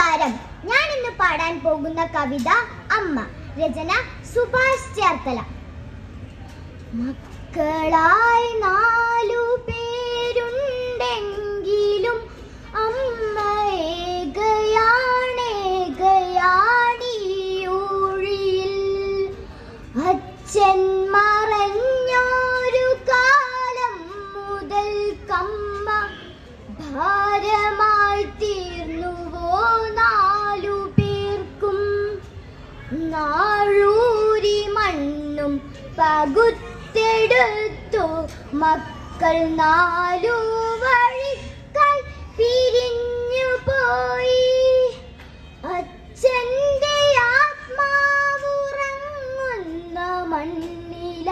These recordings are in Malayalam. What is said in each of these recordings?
നമസ്കാരം. ഞാൻ ഇന്ന് പാടാൻ പോകുന്ന കവിത അമ്മ രചന സുഭാഷ് ചേർത്തല. മക്കളായി നാലു പകുത്തെടുത്തു മക്കൾ നാലു വഴിക്കായി പിരിഞ്ഞു പോയി. അച്ഛന്റെ ആത്മാവുറങ്ങുന്ന മണ്ണിലന്നന്തി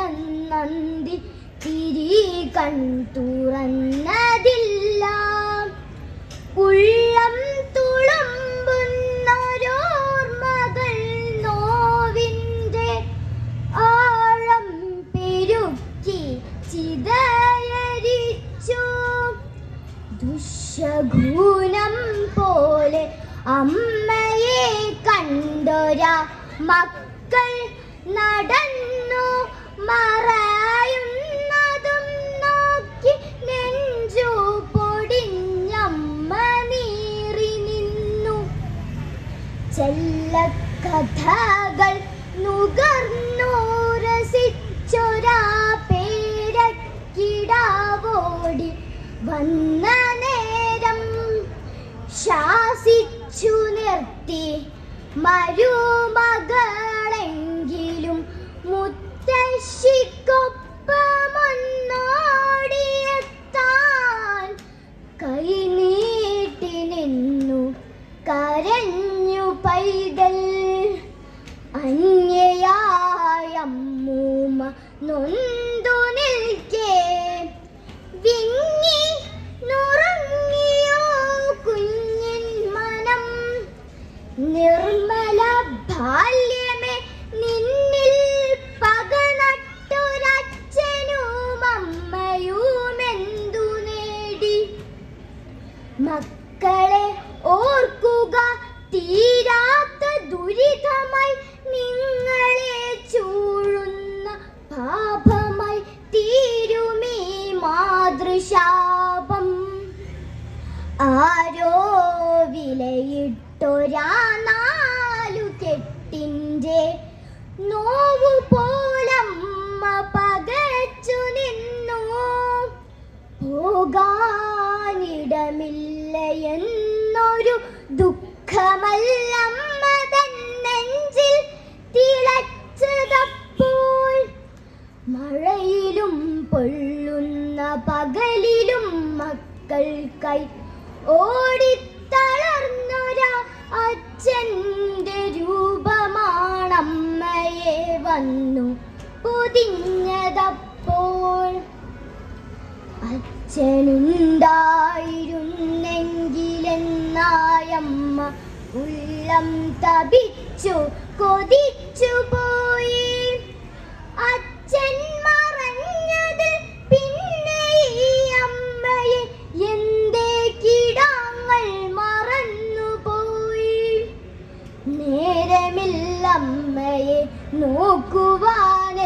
തിരി കൺ തുറന്നതില്ല. ഉള്ളം ദുശഗുണം പോലെ അമ്മയെ കണ്ടൊരാ. മക്കൾ നടന്നു മറയുന്നതും നോക്കി നെഞ്ചു പൊടിഞ്ഞമ്മ നീറി നിന്നു. ചെല്ലക്കഥകൾ നുകർന്നു രസിച്ചൊരാ പേരക്കിടാവോടി. വന്ന നിർത്തി മരുമകളെങ്കിലും മുത്തശ്ശിക്കൊപ്പമൊന്നോടിയെത്താൻ കൈ നീട്ടി നിന്നു കരഞ്ഞു പൈതൽ. അന്യയായ നൊന്തു വിലയിട്ടൊരാ നാലു കെട്ടിന്റെ നോവു പോലമ്മ പകച്ചു നിന്നു. പോകാനിടമില്ല എന്നൊരു ദുഃഖമല്ലമ്മ തന്നെഞ്ചിൽ നെഞ്ചിൽ തിളച്ചതപ്പോൾ. മഴയിലും പൊള്ളുന്ന പകലിലും മക്കൾക്കായി ഓടിത്തളർന്നൊരാ വന്നു. പൊതിഞ്ഞതപ്പോൾ അച്ഛനുണ്ടായിരുന്നെങ്കിലെന്നായമ്മ ഉള്ളം തപിച്ചു കൊതിച്ചു പോയി നേരമില്ലമ്മയെ നോക്കുവാനെന്നെല്ലാം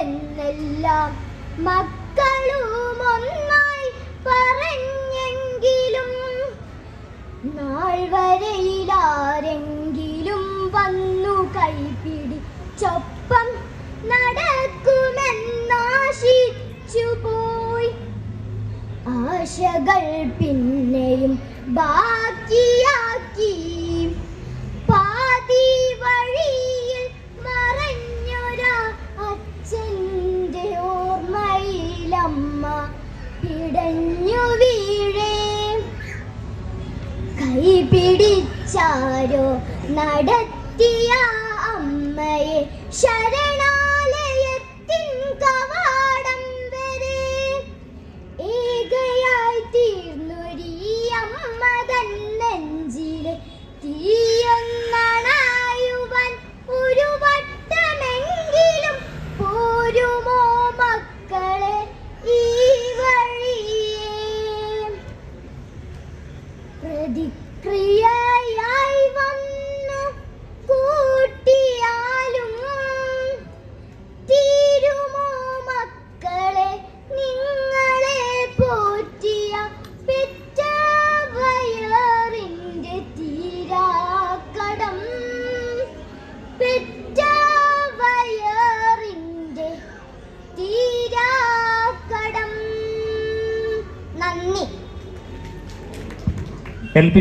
മക്കളും ഒന്നായി പറഞ്ഞെങ്കിലും നാൾ വരയിലാരെങ്കിലും വന്നു കൈപിടിച്ചൊപ്പം നടക്കുമെന്നാശിച്ചു പോയി ആശകൾ പിന്നെയും ബാക്കിയാക്കി. കൈ പിടിച്ചാരോ? നടത്തിയ അമ്മയെ ശരണാലയത്തിൻ ക്രിയയായി വന്നു കൂട്ടിയാലും തീരുമോ മക്കളെ നിങ്ങളെ പോറ്റിയ പെറ്റ വയറിന്റെ തീരാക്കടം പെറ്റ വയറിന്റെ തീരാക്കടം നന്ദി. L P